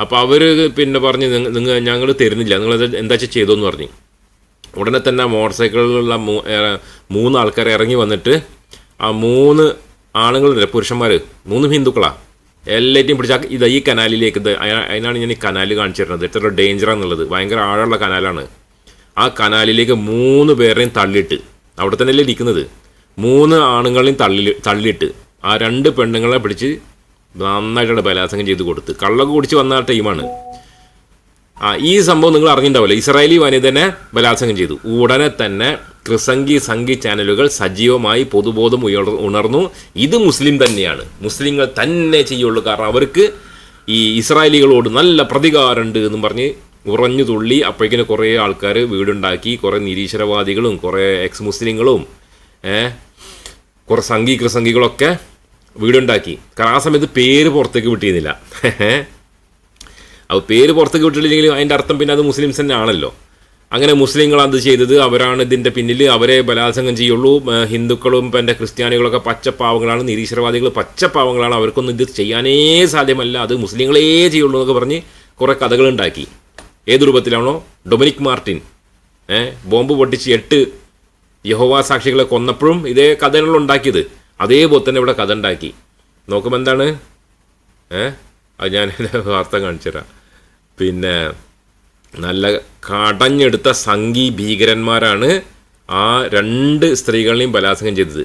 Speaker 1: അപ്പോൾ അവർ പിന്നെ പറഞ്ഞ് നിങ്ങൾ ഞങ്ങൾ തരുന്നില്ല. നിങ്ങൾ എന്താ ചെയ്തോന്ന് പറഞ്ഞു. ഉടനെ തന്നെ മോട്ടോർ സൈക്കിളിലുള്ള മൂന്ന് ആൾക്കാർ ഇറങ്ങി വന്നിട്ട് ആ മൂന്ന് ആണുങ്ങളുണ്ട് പുരുഷന്മാർ മൂന്ന് ഹിന്ദുക്കളാണ് എല്ലാറ്റിയും പിടിച്ച ഇത് ഈ കനാലിലേക്ക് അതിനാണ് ഞാൻ ഈ കനാല് കാണിച്ചു തരുന്നത്. എത്ര ഡേഞ്ചറാന്നുള്ളത് ഭയങ്കര ആഴമുള്ള കനാലാണ്. ആ കനാലിലേക്ക് മൂന്ന് പേരെയും തള്ളിയിട്ട് അവിടെ തന്നെയല്ലേ ഇരിക്കുന്നത്. മൂന്ന് ആണുങ്ങളെയും തള്ളി തള്ളിയിട്ട് ആ രണ്ട് പെണ്ണുങ്ങളെ പിടിച്ച് നന്നായിട്ടാണ് ബലാത്സംഗം ചെയ്ത് കൊടുത്ത്. കള്ളൊക്കെ കുടിച്ച് വന്ന ടീമാണ്. ആ ഈ സംഭവം നിങ്ങൾ അറിഞ്ഞിട്ടുണ്ടാവില്ല? ഇസ്രായേലി വനിതനെ ബലാത്സംഗം ചെയ്തു. ഉടനെ തന്നെ ക്രിസംഗി സംഗി ചാനലുകൾ സജീവമായി പൊതുബോധം ഉയർ ഉണർന്നു. ഇത് മുസ്ലിം തന്നെയാണ്. മുസ്ലിങ്ങൾ തന്നെ ചെയ്യുള്ളൂ. കാരണം അവർക്ക് ഈ ഇസ്രായേലികളോട് നല്ല പ്രതികാരമുണ്ട് എന്ന് പറഞ്ഞ് ഉറഞ്ഞു തുള്ളി അപ്പോഴേക്കിന് കുറേ ആൾക്കാർ വീടുണ്ടാക്കി കുറേ നിരീശ്വരവാദികളും കുറേ എക്സ് മുസ്ലിങ്ങളും കുറേ സംഘി ക്രിസംഗികളൊക്കെ വീടുണ്ടാക്കി. കാരണം ആ സമയത്ത് പേര് പുറത്തേക്ക് വിട്ടിരുന്നില്ല. അപ്പോൾ പേര് പുറത്തേക്ക് വിട്ടിട്ടില്ലെങ്കിൽ അതിന്റെ അർത്ഥം പിന്നെ അത് മുസ്ലിംസ് തന്നെ ആണല്ലോ. അങ്ങനെ മുസ്ലിങ്ങൾ അത് ചെയ്തത് അവരാണ് ഇതിന്റെ പിന്നിൽ അവരെ ബലാത്സംഗം ചെയ്യുള്ളൂ. ഹിന്ദുക്കളും പിന്നെ ക്രിസ്ത്യാനികളൊക്കെ പച്ചപ്പാവങ്ങളാണ് നിരീശ്വരവാദികൾ പച്ചപ്പാവങ്ങളാണ്. അവർക്കൊന്നും ഇത് ചെയ്യാനേ സാധ്യമല്ല. അത് മുസ്ലിങ്ങളേ ചെയ്യുള്ളൂ എന്നൊക്കെ പറഞ്ഞ് കുറേ കഥകളുണ്ടാക്കി ഏത് രൂപത്തിലാണോ? Dominic Martin. ബോംബ് പൊട്ടിച്ച് എട്ട് യഹോവാ സാക്ഷികളെ കൊന്നപ്പോഴും ഇതേ കഥകൾ ഉണ്ടാക്കിയത്. അതേപോലെ തന്നെ ഇവിടെ കഥ ഉണ്ടാക്കി. നോക്കുമ്പോൾ എന്താണ്? ഏ അത് ഞാൻ വാർത്ത കാണിച്ചുതരാം. പിന്നെ നല്ല കടഞ്ഞെടുത്ത സംഘി ഭീകരന്മാരാണ് ആ രണ്ട് സ്ത്രീകളെയും ബലാത്സംഗം ചെയ്തത്.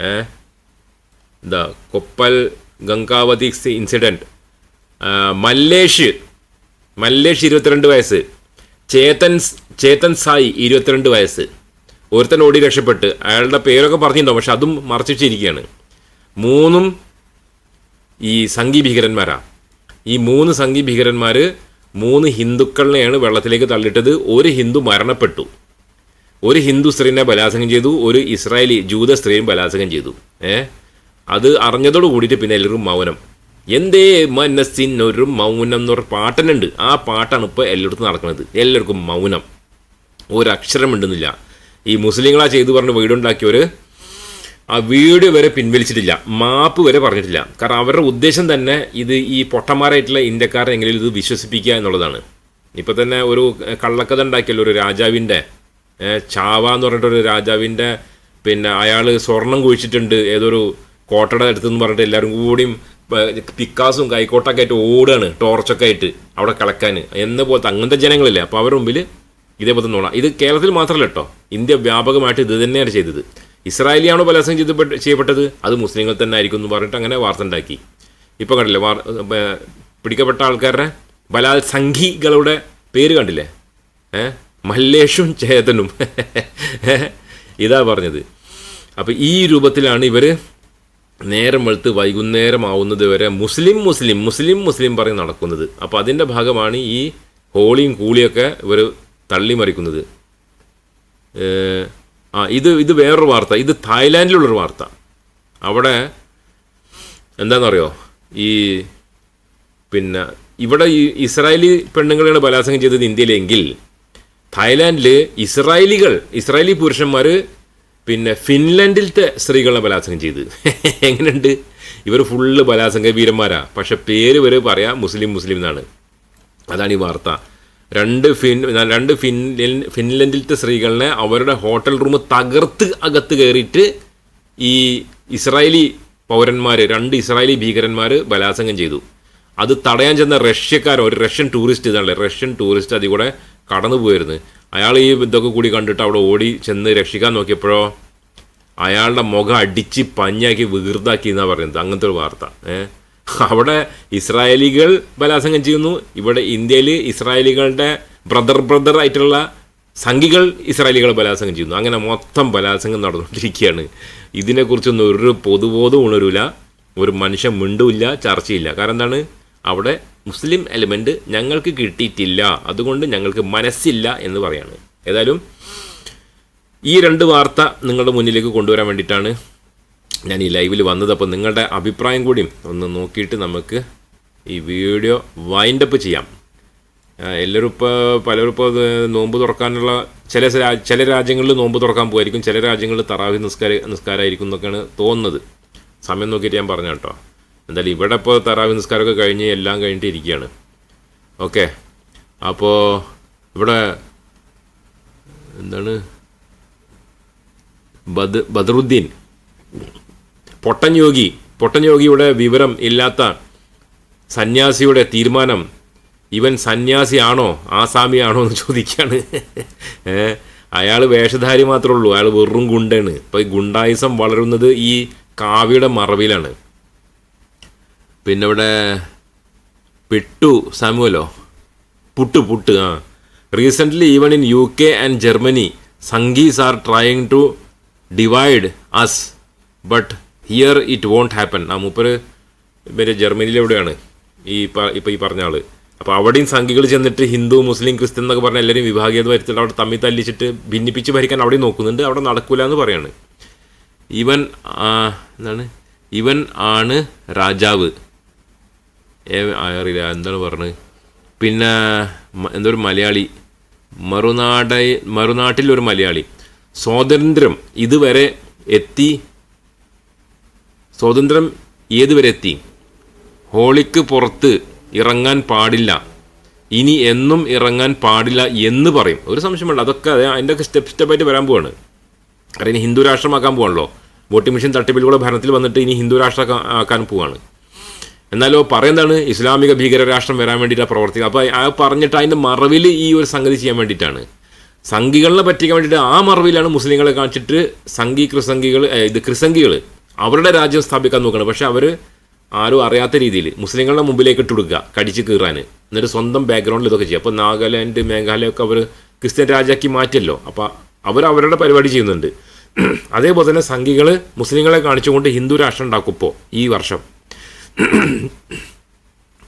Speaker 1: ഏ? എന്താ കൊപ്പൽ ഗംഗാവതി ഇൻസിഡന്റ് മല്ലേഷ് മല്ലേഷ് ഇരുപത്തിരണ്ട് വയസ്സ്. ചേതൻ ചേതൻ സായി ഇരുപത്തിരണ്ട് വയസ്സ്. ഒരുത്തൻ ഓടി രക്ഷപ്പെട്ട്. അയാളുടെ പേരൊക്കെ പറഞ്ഞിട്ടുണ്ടാവും പക്ഷെ അതും മറച്ചിട്ടിരിക്കുകയാണ്. മൂന്നും ഈ സംഗീ ഭീകരന്മാരാ. ഈ മൂന്ന് സംഘി ഭീകരന്മാർ മൂന്ന് ഹിന്ദുക്കളിനെയാണ് വെള്ളത്തിലേക്ക് തള്ളിയിട്ടത്. ഒരു ഹിന്ദു മരണപ്പെട്ടു. ഒരു ഹിന്ദു സ്ത്രീനെ ബലാത്സംഗം ചെയ്തു. ഒരു ഇസ്രായേലി ജൂത സ്ത്രീയും ബലാത്സംഗം ചെയ്തു. ഏ? അത് അറിഞ്ഞതോട് കൂടിയിട്ട് പിന്നെ എല്ലാവരും മൗനം. എന്തേ മനസ്സിനൊരു മൗനം എന്ന് പറഞ്ഞ പാട്ടനുണ്ട്. ആ പാട്ടാണ് ഇപ്പോൾ എല്ലായിടത്തും നടക്കുന്നത്. എല്ലാവർക്കും മൗനം. ഒരക്ഷരം ഉണ്ടെന്നില്ല ഈ മുസ്ലിങ്ങളാ ചെയ്തു പറഞ്ഞ് വീടുണ്ടാക്കിയവർ ആ വീഡിയോ വരെ പിൻവലിച്ചിട്ടില്ല. മാപ്പ് വരെ പറഞ്ഞിട്ടില്ല. കാരണം അവരുടെ ഉദ്ദേശം തന്നെ ഇത് ഈ പൊട്ടന്മാരായിട്ടുള്ള ഇന്ത്യക്കാരെ എങ്കിലും ഇത് വിശ്വസിപ്പിക്കുക എന്നുള്ളതാണ്. ഇപ്പം തന്നെ ഒരു കള്ളക്കഥ ഉണ്ടാക്കിയല്ലോ ഒരു രാജാവിന്റെ ചാവ എന്ന് പറഞ്ഞിട്ടൊരു രാജാവിന്റെ പിന്നെ അയാൾ സ്വർണം കുഴിച്ചിട്ടുണ്ട് ഏതൊരു കോട്ടയുടെ അടുത്തെന്ന് പറഞ്ഞിട്ട് എല്ലാവരും കൂടിയും പിക്കാസും കൈക്കോട്ടൊക്കെ ആയിട്ട് ഓടുകയാണ് ടോർച്ചൊക്കെ ആയിട്ട് അവിടെ കളക്കാൻ. എന്ന പോലത്തെ അങ്ങനത്തെ ജനങ്ങളില്ലേ. അപ്പോൾ അവരുടെ മുമ്പിൽ ഇതേപോലെ നോണ. ഇത് കേരളത്തിൽ മാത്രമല്ല കേട്ടോ. ഇന്ത്യ വ്യാപകമായിട്ട് ഇത് തന്നെയാണ് ചെയ്തത്. ഇസ്രായേലിയാണോ ബലാത്സംഗം ചെയ്ത് ചെയ്യപ്പെട്ടത്? അത് മുസ്ലിങ്ങൾ തന്നെ ആയിരിക്കും എന്ന് പറഞ്ഞിട്ട് അങ്ങനെ വാർത്ത ഉണ്ടാക്കി. ഇപ്പോൾ കണ്ടില്ലേ വാർ പിടിക്കപ്പെട്ട ആൾക്കാരുടെ ബലാത്സംഘികളുടെ പേര് കണ്ടില്ലേ? ഏ മല്ലേഷും ചേതനും ഇതാ പറഞ്ഞത്. അപ്പോൾ ഈ രൂപത്തിലാണ് ഇവർ നേരം വെളുത്ത് വൈകുന്നേരം ആവുന്നത് വരെ മുസ്ലിം മുസ്ലിം മുസ്ലിം മുസ്ലിം പറഞ്ഞ് നടക്കുന്നത്. അപ്പോൾ അതിന്റെ ഭാഗമാണ് ഈ ഹോളിയും കൂളിയൊക്കെ ഇവർ തള്ളിമറിക്കുന്നത്. ആ ഇത് ഇത് വേറൊരു വാർത്ത. ഇത് തായ്ലാൻഡിലുള്ളൊരു വാർത്ത. അവിടെ എന്താണെന്നറിയോ ഈ പിന്നെ ഇവിടെ ഈ ഇസ്രായേലി പെണ്ണുങ്ങളെയാണ് ബലാത്സംഗം ചെയ്തത് ഇന്ത്യയിലെങ്കിൽ തായ്ലാൻഡിൽ ഇസ്രായേലികൾ ഇസ്രായേലി പുരുഷന്മാർ പിന്നെ ഫിൻലൻഡിലത്തെ സ്ത്രീകളെ ബലാത്സംഗം ചെയ്ത്. എങ്ങനെയുണ്ട്? ഇവർ ഫുള്ള് ബലാത്സംഗ വീരന്മാരാണ് പക്ഷെ പേര് വരെ പറയാം മുസ്ലിം മുസ്ലിം എന്നാണ്. അതാണ് ഈ വാർത്ത. രണ്ട് ഫിൻ രണ്ട് ഫിൻ ഫിൻലൻഡിലത്തെ സ്ത്രീകളെ അവരുടെ ഹോട്ടൽ റൂം തകർത്ത് അകത്ത് കയറിയിട്ട് ഈ ഇസ്രായേലി പൗരന്മാർ രണ്ട് ഇസ്രായേലി ഭീകരന്മാർ ബലാത്സംഗം ചെയ്തു. അത് തടയാൻ ചെന്ന റഷ്യക്കാരൻ ഒരു റഷ്യൻ ടൂറിസ്റ്റ് ഇതാണല്ലേ റഷ്യൻ ടൂറിസ്റ്റ് അതിൽ കൂടെ കടന്നു പോയിരുന്നു. അയാൾ ഈ ഇതൊക്കെ കൂടി കണ്ടിട്ട് അവിടെ ഓടി ചെന്ന് രക്ഷിക്കാൻ നോക്കിയപ്പോഴോ അയാളുടെ മുഖം അടിച്ച് പഞ്ഞാക്കി വികൃതാക്കി എന്നാണ് പറയുന്നത്. അങ്ങനത്തെ ഒരു വാർത്ത. ഏ? അവിടെ ഇസ്രായേലികൾ ബലാത്സംഗം ചെയ്യുന്നു. ഇവിടെ ഇന്ത്യയിൽ ഇസ്രായേലികളുടെ ബ്രദർ ബ്രദർ ആയിട്ടുള്ള സംഘികൾ ഇസ്രായേലികൾ ബലാത്സംഗം ചെയ്യുന്നു. അങ്ങനെ മൊത്തം ബലാത്സംഗം നടന്നുകൊണ്ടിരിക്കുകയാണ്. ഇതിനെക്കുറിച്ചൊന്നും ഒരു പൊതുബോധം ഉണരൂല. ഒരു മനുഷ്യൻ മിണ്ടുമില്ല ചർച്ചയില്ല. കാരണം എന്താണ്? അവിടെ മുസ്ലിം എലിമെന്റ് ഞങ്ങൾക്ക് കിട്ടിയിട്ടില്ല. അതുകൊണ്ട് ഞങ്ങൾക്ക് മനസ്സില്ല എന്ന് പറയാണ്. ഏതായാലും ഈ രണ്ട് വാർത്ത നിങ്ങളുടെ മുന്നിലേക്ക് കൊണ്ടുവരാൻ വേണ്ടിയിട്ടാണ് ഞാൻ ഈ ലൈവിൽ വന്നത് അപ്പോൾ നിങ്ങളുടെ അഭിപ്രായം കൂടിയും ഒന്ന് നോക്കിയിട്ട് നമുക്ക് ഈ വീഡിയോ വൈൻഡപ്പ് ചെയ്യാം. എല്ലാവരും ഇപ്പോൾ പലരും ഇപ്പോൾ നോമ്പ് തുറക്കാനുള്ള ചില ചില രാജ്യങ്ങളിൽ നോമ്പ് തുറക്കാൻ പോകുമായിരിക്കും ചില രാജ്യങ്ങളിൽ തറാവി നിസ്കാര നിസ്കാരമായിരിക്കും എന്നൊക്കെയാണ് തോന്നുന്നത്. സമയം നോക്കിയിട്ട് ഞാൻ പറഞ്ഞു കേട്ടോ. എന്തായാലും ഇവിടെ ഇപ്പോൾ തറാവി നിസ്കാരമൊക്കെ കഴിഞ്ഞ് എല്ലാം കഴിഞ്ഞിട്ട് ഇരിക്കുകയാണ്. ഓക്കെ. അപ്പോൾ ഇവിടെ എന്താണ്? ബദ് ബദറുദ്ദീൻ. പൊട്ടൻ യോഗി പൊട്ടൻ യോഗിയുടെ വിവരം ഇല്ലാത്ത സന്യാസിയുടെ തീരുമാനം ഇവൻ സന്യാസിയാണോ ആസാമിയാണോ എന്ന് ചോദിക്കുകയാണ് അയാൾ വേഷധാരി മാത്രമേ ഉള്ളൂ അയാൾ വെറും ഗുണ്ടാണ് ഇപ്പോൾ ഈ ഗുണ്ടായിസം വളരുന്നത് ഈ കാവ്യയുടെ മറവിലാണ്. പിന്നെ ഇവിടെ പിട്ടു സാമുവലോ? പുട്ട് പുട്ട് ആ. Recently even in U K and Germany Sanghis are trying to divide us but here it won't happen ആ മൂപ്പര് മറ്റേ ജർമ്മനിയിലെവിടെയാണ്? ഈ ഇപ്പം ഈ പറഞ്ഞ ആൾ. അപ്പോൾ അവിടെയും സംഘികൾ ചെന്നിട്ട് ഹിന്ദു മുസ്ലിം ക്രിസ്ത്യൻ എന്നൊക്കെ പറഞ്ഞ എല്ലാവരും വിഭാഗീയത വരുത്തിട്ട് അവിടെ തമ്മിൽ തല്ലിച്ചിട്ട് ഭിന്നിപ്പിച്ച് ഭരിക്കാൻ അവിടെ നോക്കുന്നുണ്ട്. അവിടെ നടക്കൂല എന്ന് പറയാണ്. ഇവൻ എന്താണ്? ഇവൻ ആണ് രാജാവ്. അറിയില്ല എന്താണ് പറഞ്ഞത്? പിന്നെ എന്താ എന്തോ ഒരു മലയാളി? മറുനാട മറുനാട്ടിലൊരു മലയാളി. സ്വാതന്ത്ര്യം ഇതുവരെ എത്തി സ്വാതന്ത്ര്യം ഏതുവരെ എത്തി ഹോളിക്ക് പുറത്ത് ഇറങ്ങാൻ പാടില്ല. ഇനി എന്നും ഇറങ്ങാൻ പാടില്ല എന്ന് പറയും. ഒരു സംശയമുണ്ട് അതൊക്കെ അതെ അതിന്റെ ഒക്കെ സ്റ്റെപ്പ് സ്റ്റെപ്പായിട്ട് വരാൻ പോവാണ്. കാരണം ഇനി ഹിന്ദു രാഷ്ട്രമാക്കാൻ പോവാണല്ലോ. വോട്ടിംഗ് മെഷീൻ തട്ടിപ്പിലൂടെ ഭരണത്തിൽ വന്നിട്ട് ഇനി ഹിന്ദു രാഷ്ട്രം ആക്കാൻ പോവാണ്. എന്നാലോ പറയുന്നതാണ് ഇസ്ലാമിക ഭീകര രാഷ്ട്രം വരാൻ വേണ്ടിയിട്ടാണ് പ്രവർത്തിക്കുക അപ്പോൾ ആ പറഞ്ഞിട്ട് അതിന്റെ മറവിൽ ഈ ഒരു സംഗതി ചെയ്യാൻ വേണ്ടിയിട്ടാണ്. സംഘികളെ പറ്റിക്കാൻ വേണ്ടിയിട്ട് ആ മറവിലാണ് മുസ്ലിങ്ങളെ കാണിച്ചിട്ട് സംഘി ക്രിസംഘികൾ ഇത് ക്രിസംഗികൾ അവരുടെ രാജ്യം സ്ഥാപിക്കാൻ നോക്കണം. പക്ഷെ അവർ ആരും അറിയാത്ത രീതിയിൽ മുസ്ലിങ്ങളുടെ മുമ്പിലേക്ക് ഇട്ട് കൊടുക്കുക കടിച്ച് കീറാൻ. എന്നിട്ട് സ്വന്തം ബാക്ക്ഗ്രൗണ്ടിൽ ഇതൊക്കെ ചെയ്യും അപ്പോൾ നാഗാലാൻഡ് മേഘാലയ ഒക്കെ അവർ ക്രിസ്ത്യൻ രാജാക്കി മാറ്റിയല്ലോ. അപ്പോൾ അവർ അവരുടെ പരിപാടി ചെയ്യുന്നുണ്ട്. അതേപോലെ തന്നെ സംഘികൾ മുസ്ലിങ്ങളെ കാണിച്ചുകൊണ്ട് ഹിന്ദു രാഷ്ട്രം ഉണ്ടാക്കും ഇപ്പോൾ ഈ വർഷം.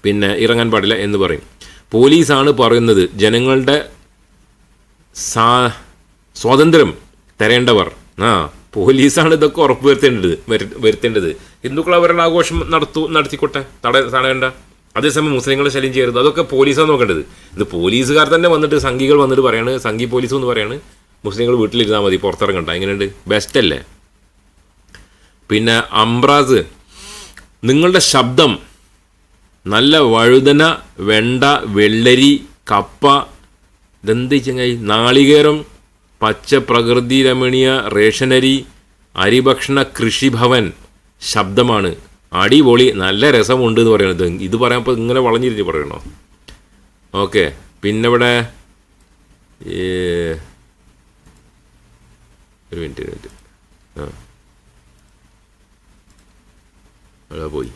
Speaker 1: പിന്നെ ഇറങ്ങാൻ പാടില്ല എന്ന് പറയും. പോലീസാണ് പറയുന്നത് ജനങ്ങളുടെ സ്വാതന്ത്ര്യം തരേണ്ടവർ. ആ. പോലീസാണ് ഇതൊക്കെ ഉറപ്പ് വരുത്തേണ്ടത് വരുത്തേണ്ടത്. ഹിന്ദുക്കൾ അവരുടെ ആഘോഷം നടത്തു നടത്തിക്കോട്ടെ. തട തടയേണ്ട. അതേസമയം മുസ്ലിങ്ങളെ ശല്യം ചെയ്യരുത്. അതൊക്കെ പോലീസാണ് നോക്കേണ്ടത്. ഇത് പോലീസുകാർ തന്നെ വന്നിട്ട് സംഘികൾ വന്നിട്ട് പറയാണ് സംഘി പോലീസ് എന്ന് പറയാണ് മുസ്ലിങ്ങൾ വീട്ടിലിരുന്നാൽ മതി പുറത്തിറങ്ങണ്ട. എങ്ങനെയുണ്ട്? ബെസ്റ്റ് അല്ലേ? പിന്നെ അംബ്രാസ് നിങ്ങളുടെ ശബ്ദം നല്ല വഴുതന വെണ്ട വെള്ളരി കപ്പ ഇതെന്ത് ചെങ്ങായി നാളികേരം പച്ച പ്രകൃതി രമണീയ റേഷനരി അരിഭക്ഷണ കൃഷിഭവൻ ശബ്ദമാണ്. അടിപൊളി നല്ല രസമുണ്ട് എന്ന് പറയുന്നത്. ഇത് പറയുമ്പോൾ ഇങ്ങനെ വളഞ്ഞിരിഞ്ഞ് പറയണോ? ഓക്കെ. പിന്നെ ഇവിടെ ഒരു മിനിറ്റ് മിനിറ്റ്. ആ. പോയി.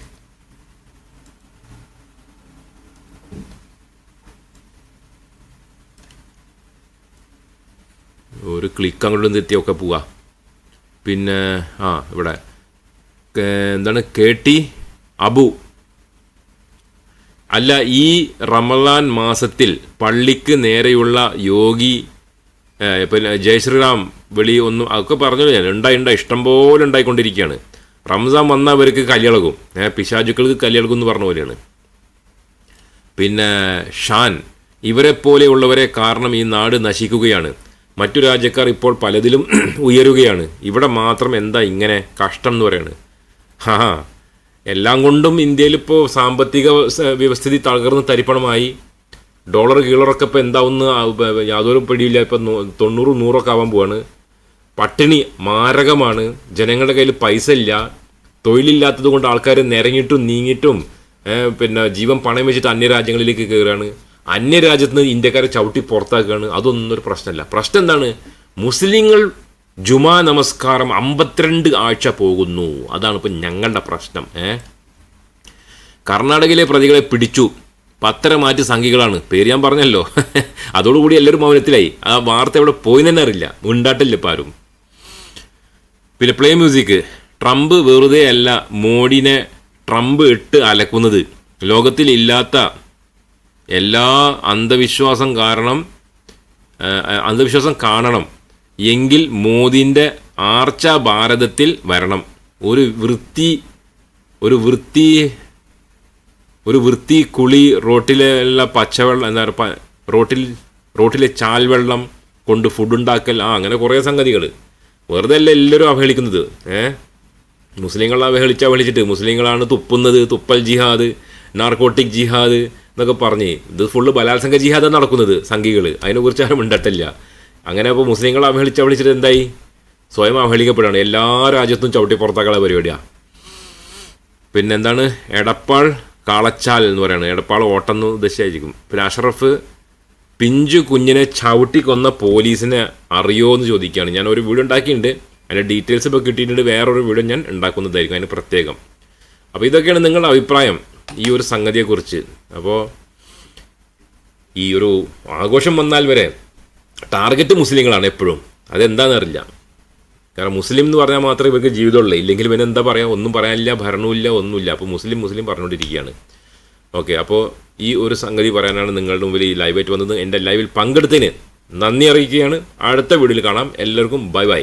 Speaker 1: ഒരു ക്ലിക്ക് അങ്ങോട്ടും തെറ്റിയൊക്കെ പോവാ. പിന്നെ ആ ഇവിടെ. എന്താണ്? കെ ടി അബു അല്ല ഈ റമലാൻ മാസത്തിൽ പള്ളിക്ക് നേരെയുള്ള യോഗി പിന്നെ ജയശ്രീറാം വെളി ഒന്നും അതൊക്കെ പറഞ്ഞല്ലോ ഞാൻ. ഉണ്ടായി ഉണ്ടായി. ഇഷ്ടംപോലെ ഉണ്ടായിക്കൊണ്ടിരിക്കുകയാണ്. റംസാൻ വന്നാൽ അവർക്ക് കല്ലിളകും പിശാചുക്കൾക്ക് കല്ലിളകും എന്ന് പറഞ്ഞ പോലെയാണ്. പിന്നെ ഷാൻ. ഇവരെ പോലെയുള്ളവരെ കാരണം ഈ നാട് നശിക്കുകയാണ്. മറ്റു രാജ്യക്കാർ ഇപ്പോൾ പലതിലും ഉയരുകയാണ്. ഇവിടെ മാത്രം എന്താ ഇങ്ങനെ കഷ്ടം എന്ന് പറയുന്നത് ഹാ എല്ലാം കൊണ്ടും ഇന്ത്യയിൽ ഇപ്പോൾ സാമ്പത്തിക വ്യവസ്ഥിതി തകർന്ന് തരിപ്പണമായി. ഡോളർ കീളറൊക്കെ ഇപ്പോൾ എന്താവുന്ന യാതൊരു പിടിയില്ല. ഇപ്പം തൊണ്ണൂറ് നൂറൊക്കെ ആവാൻ പോവാണ്. പട്ടിണി മാരകമാണ്. ജനങ്ങളുടെ കയ്യിൽ പൈസ ഇല്ല. തൊഴിലില്ലാത്തത് കൊണ്ട് ആൾക്കാർ നിരങ്ങിയിട്ടും നീങ്ങിയിട്ടും പിന്നെ ജീവൻ പണയം വെച്ചിട്ട് അന്യരാജ്യങ്ങളിലേക്ക് കയറുകയാണ് അന്യരാജ്യത്ത് നിന്ന് ഇന്ത്യക്കാരെ ചവിട്ടി പുറത്താക്കുകയാണ്. അതൊന്നും ഒരു പ്രശ്നമല്ല. പ്രശ്നം എന്താണ്? മുസ്ലിങ്ങൾ ജുമാ നമസ്കാരം അമ്പത്തിരണ്ട് ആഴ്ച പോകുന്നു. അതാണ് ഇപ്പം ഞങ്ങളുടെ പ്രശ്നം. ഏ? കർണാടകയിലെ പ്രതികളെ പിടിച്ചു. പത്തര മാറ്റി സംഘികളാണ് പേര് ഞാൻ പറഞ്ഞല്ലോ. അതോടുകൂടി എല്ലാവരും മൗനത്തിലായി. ആ വാർത്ത എവിടെ പോയി തന്നെ അറിയില്ല. ഉണ്ടാട്ടില്ല ഇപ്പം ആരും. പിന്നെ പ്ലേ മ്യൂസിക് ട്രംപ് വെറുതെ അല്ല മോഡിനെ ട്രംപ് ഇട്ട് അലക്കുന്നത്. ലോകത്തിൽ ഇല്ലാത്ത എല്ലാ അന്ധവിശ്വാസം കാരണം അന്ധവിശ്വാസം കാണണം. എങ്കിൽ മോദിന്റെ ആർച്ച ഭാരതത്തിൽ വരണം. ഒരു വൃത്തി ഒരു വൃത്തി ഒരു വൃത്തി കുളി റോട്ടിലുള്ള പച്ചവെള്ളം എന്താ പറയുക റോട്ടിൽ റോട്ടിലെ ചാൽവെള്ളം കൊണ്ട് ഫുഡ് ഉണ്ടാക്കൽ ആ അങ്ങനെ കുറേ സംഗതികൾ വെറുതെ അല്ല എല്ലാവരും അവഹേളിക്കുന്നത്. ഏ? മുസ്ലിങ്ങളെ അവഹേളിച്ച് അവഹേളിച്ചിട്ട്. മുസ്ലിങ്ങളാണ് തുപ്പുന്നത് തുപ്പൽ ജിഹാദ് നാർക്കോട്ടിക് ജിഹാദ് എന്നൊക്കെ പറഞ്ഞ്. ഇത് ഫുള്ള് ബലാത്സംഗ ജിഹാദാണ് നടക്കുന്നത് സംഘികൾ അതിനെക്കുറിച്ച് ആരും മിണ്ടട്ടില്ല അങ്ങനെ അപ്പോൾ മുസ്ലിങ്ങളെ അവഹേളിച്ച് അവഹേളിച്ചിട്ട് എന്തായി? സ്വയം അവഹേളിക്കപ്പെടുകയാണ്. എല്ലാ രാജ്യത്തും ചവിട്ടി പുറത്താക്കാനുള്ള പരിപാടിയാണ് പിന്നെ എന്താണ് എടപ്പാൾ കാളച്ചാൽ എന്ന് പറയുന്നത് എടപ്പാൾ ഓട്ടം എന്ന് ഉദ്ദേശിച്ചായിരിക്കും. പിന്നെ അഷറഫ് പിഞ്ചു കുഞ്ഞിനെ ചവിട്ടി കൊന്ന പോലീസിനെ അറിയോ എന്ന് ചോദിക്കുകയാണ്. ഞാൻ ഒരു വീഡിയോ ഉണ്ടാക്കിയിട്ടുണ്ട്. അതിന്റെ ഡീറ്റെയിൽസ് ഇപ്പോൾ കിട്ടിയിട്ടുണ്ട്. വേറൊരു വീഡിയോ ഞാൻ ഉണ്ടാക്കുന്നതായിരിക്കും. അതിന് പ്രത്യേകം. അപ്പോൾ ഇതൊക്കെയാണ് നിങ്ങളുടെ അഭിപ്രായം. ഈ ഒരു സംഗതിയെക്കുറിച്ച്. അപ്പോൾ ഈ ഒരു ആഘോഷം വന്നാൽ വരെ ടാർഗറ്റ് മുസ്ലിങ്ങളാണ് എപ്പോഴും. അതെന്താണെന്നറിയില്ല കാരണം മുസ്ലിം എന്ന് പറഞ്ഞാൽ മാത്രമേ ഇവർക്ക് ജീവിതമുള്ളൂ. ഇല്ലെങ്കിൽ പിന്നെ എന്താ പറയുക ഒന്നും പറയാനില്ല ഭരണമില്ല ഒന്നുമില്ല. അപ്പോൾ മുസ്ലിം മുസ്ലിം പറഞ്ഞുകൊണ്ടിരിക്കുകയാണ്. ഓക്കെ അപ്പോൾ ഈ ഒരു സംഗതി പറയാനാണ് നിങ്ങളുടെ മുമ്പിൽ ഈ ലൈവായിട്ട് വന്നത്. എന്റെ ലൈവിൽ പങ്കെടുത്തതിന് നന്ദി അറിയിക്കുകയാണ്. അടുത്ത വീഡിയോയിൽ കാണാം. എല്ലാവർക്കും ബൈ ബൈ.